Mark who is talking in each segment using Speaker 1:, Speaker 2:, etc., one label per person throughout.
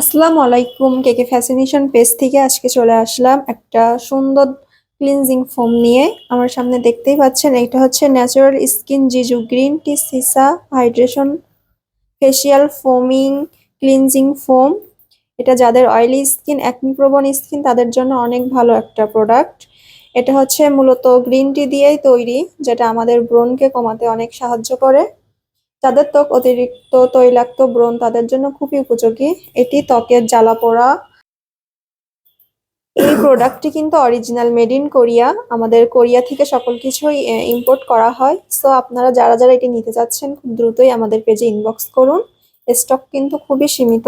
Speaker 1: আসসালামু আলাইকুম কেকে ফ্যাসিনেশন পেজ থেকে আজকে চলে আসলাম একটা সুন্দর ক্লিনজিং ফোম নিয়ে। আমার সামনে দেখতেই পাচ্ছেন, এটা হচ্ছে natural skin Jeju green tea cica hydration facial foaming cleansing foam এটা যাদের অয়েলি স্কিন অ্যাকনি প্রবণ স্কিন তাদের জন্য অনেক ভালো একটা প্রোডাক্ট এটা হচ্ছে মূলত গ্রিন টি দিয়েই তৈরি, যেটা আমাদের ব্রণকে কমাতে অনেক সাহায্য করে। যাদের ত্বক অতিরিক্ত তৈলাক্ত ব্রণ তাদের জন্য খুবই উপযোগী। এটি ত্বকের জ্বালা পোড়া। এই প্রোডাক্টটি কিন্তু অরিজিনাল মেড ইন কোরিয়া আমাদের কোরিয়া থেকে সকল কিছুই ইম্পোর্ট করা হয়। সো আপনারা যারা যারা এটি নিতে চাচ্ছেন, খুব দ্রুতই আমাদের পেজে ইনবক্স করুন। স্টক কিন্তু খুবই সীমিত।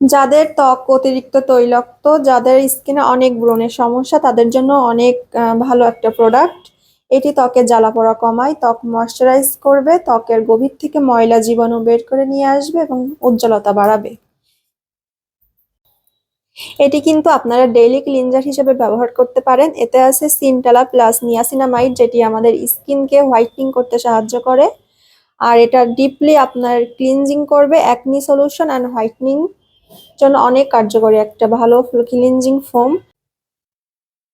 Speaker 1: যাদের ত্বক অতিরিক্ত তৈলাক্ত, যাদের স্কিনে অনেক ব্রণের সমস্যা, তাদের জন্য অনেক ভালো একটা প্রোডাক্ট এটি ত্বকের জ্বালা পোড়া কমায়, ত্বক ময়শ্চারাইজ করবে, ত্বকের গভীর থেকে ময়লা জীবাণু বের করে নিয়ে আসবে এবং উজ্জ্বলতা বাড়াবে। এটি কিন্তু আপনারা ডেইলি ক্লিনজার হিসেবে ব্যবহার করতে পারেন। এতে আছে সিনটালা প্লাস নিয়াসিনামাইড যেটি আমাদের স্কিনকে হোয়াইটনিং করতে সাহায্য করে। আর এটা ডিপলি আপনার ক্লিনজিং করবে অ্যাকনি সলিউশন অ্যান্ড হোয়াইটনিং জন্য অনেক কার্যকরী একটা ভালো ক্লিনজিং ফোম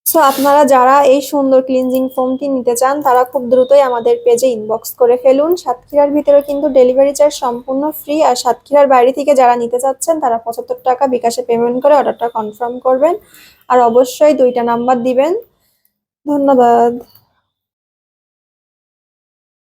Speaker 1: সো আপনারা যারা এই সুন্দর ক্লিনজিং ফোমটি নিতে চান, তারা খুব দ্রুতই আমাদের পেজে ইনবক্স করে ফেলুন। সাতক্ষীরার ভিতরে কিন্তু ডেলিভারি চার্জ সম্পূর্ণ ফ্রি আর সাতক্ষীরার বাইরে থেকে যারা নিতে চাচ্ছেন, তারা পঁচাত্তর টাকা বিকাশে পেমেন্ট করে অর্ডারটা কনফার্ম করবেন। আর অবশ্যই দুইটা নাম্বার দিবেন। ধন্যবাদ।